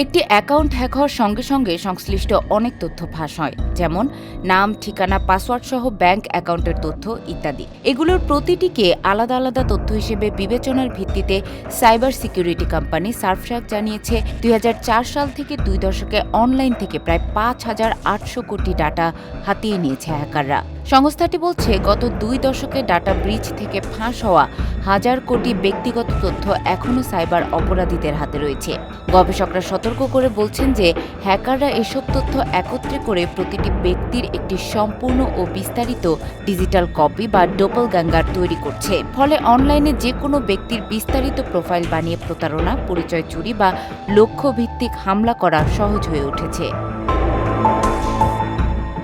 একটি account hack হওয়ার সঙ্গে সঙ্গে সংশ্লিষ্ট অনেক তথ্য ফাঁস হয়, যেমন নাম, ঠিকানা, পাসওয়ার্ড সহ ব্যাংক অ্যাকাউন্টের তথ্য ইত্যাদি। এগুলোর প্রতিটিকে আলাদা আলাদা তথ্য হিসেবে বিবেচনার ভিত্তিতে সাইবার সিকিউরিটি কোম্পানি সার্ফশাক জানিয়েছে, দুই হাজার চার সাল থেকে দুই দশকে অনলাইন থেকে প্রায় পাঁচ হাজার আটশো কোটি ডাটা হাতিয়ে নিয়েছে হ্যাকাররা। সংস্থাটি বলছে, গত দুই দশকে ডাটা ব্রিজ থেকে ফাঁস হওয়া হাজার কোটি ব্যক্তিগত তথ্য এখনও সাইবার অপরাধীদের হাতে রয়েছে। গবেষকরা সতর্ক করে বলছেন যে, হ্যাকাররা এসব তথ্য একত্রে করে প্রতিটি ব্যক্তির একটি সম্পূর্ণ ও বিস্তারিত ডিজিটাল কপি বা ডোপল গ্যাঙ্গার তৈরি করছে। ফলে অনলাইনে যে কোনো ব্যক্তির বিস্তারিত প্রোফাইল বানিয়ে প্রতারণা, পরিচয় চুরি বা লক্ষ্যভিত্তিক হামলা করা সহজ হয়ে উঠেছে।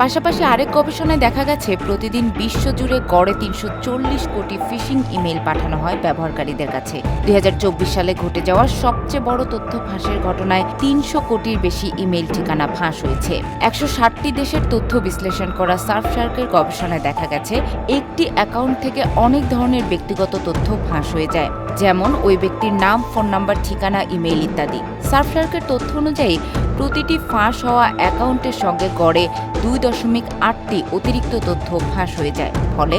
পাশাপাশি আরেক গবেষণায় দেখা গেছে, প্রতিদিন বিশ্বজুড়ে গড়ে তিনশো চল্লিশ কোটি ফিশিং ইমেল পাঠানো হয় ব্যবহারকারীদের কাছে। দু হাজার চব্বিশ সালে ঘটে যাওয়া সবচেয়ে বড় তথ্য ফাঁসের ঘটনায় তিনশো কোটির বেশি ইমেল ঠিকানা ফাঁস হয়েছে। একশো ষাটটি দেশের তথ্য বিশ্লেষণ করা সার্ফশার্কের গবেষণায় দেখা গেছে, একটি অ্যাকাউন্ট থেকে অনেক ধরনের ব্যক্তিগত তথ্য ফাঁস হয়ে যায়, যেমন ওই ব্যক্তির নাম, ফোন নাম্বার, ঠিকানা ইমেল ইত্যাদি। সার্ফশার্কের তথ্য অনুযায়ী প্রতিটি ফাঁস হওয়া অ্যাকাউন্টের সঙ্গে গড়ে দুই দশমিক আটটি অতিরিক্ত তথ্য ফাঁস হয়ে যায়। ফলে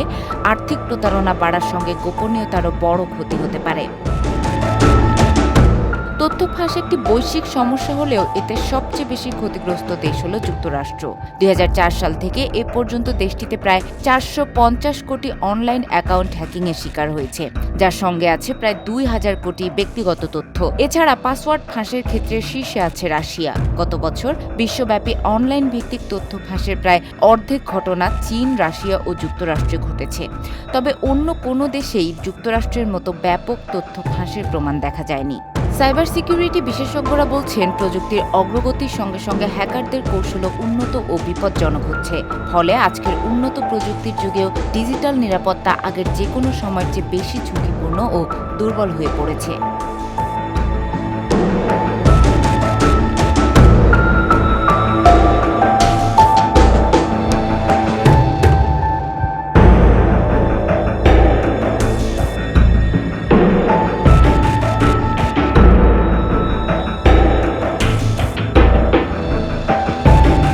আর্থিক প্রতারণা বাড়ার সঙ্গে গোপনীয়তারও বড় ক্ষতি হতে পারে। তথ্য ফাঁস একটি বৈশ্বিক সমস্যা হলেও এতে সবচেয়ে বেশি ক্ষতিগ্রস্ত দেশ হল যুক্তরাষ্ট্র। দুই হাজার চার সাল থেকে এ পর্যন্ত দেশটিতে প্রায় চারশো পঞ্চাশ কোটি অনলাইন অ্যাকাউন্ট হ্যাকিং এর শিকার হয়েছে, যার সঙ্গে আছে প্রায় দুই হাজার কোটি ব্যক্তিগত তথ্য। এছাড়া পাসওয়ার্ড ফাঁসের ক্ষেত্রে শীর্ষে আছে রাশিয়া। গত বছর বিশ্বব্যাপী অনলাইন ভিত্তিক তথ্য ফাঁসের প্রায় অর্ধেক ঘটনা চীন, রাশিয়া ও যুক্তরাষ্ট্রে ঘটেছে। তবে অন্য কোনো দেশেই যুক্তরাষ্ট্রের মতো ব্যাপক তথ্য ফাঁসের প্রমাণ দেখা যায়নি। সাইবার সিকিউরিটি বিশেষজ্ঞরা বলছেন, প্রযুক্তির অগ্রগতির সঙ্গে সঙ্গে হ্যাকারদের কৌশলও উন্নত ও বিপজ্জনক হচ্ছে। ফলে আজকের উন্নত প্রযুক্তির যুগেও ডিজিটাল নিরাপত্তা আগের যে কোনো সময়ের চেয়ে বেশি ঝুঁকিপূর্ণ ও দুর্বল হয়ে পড়েছে।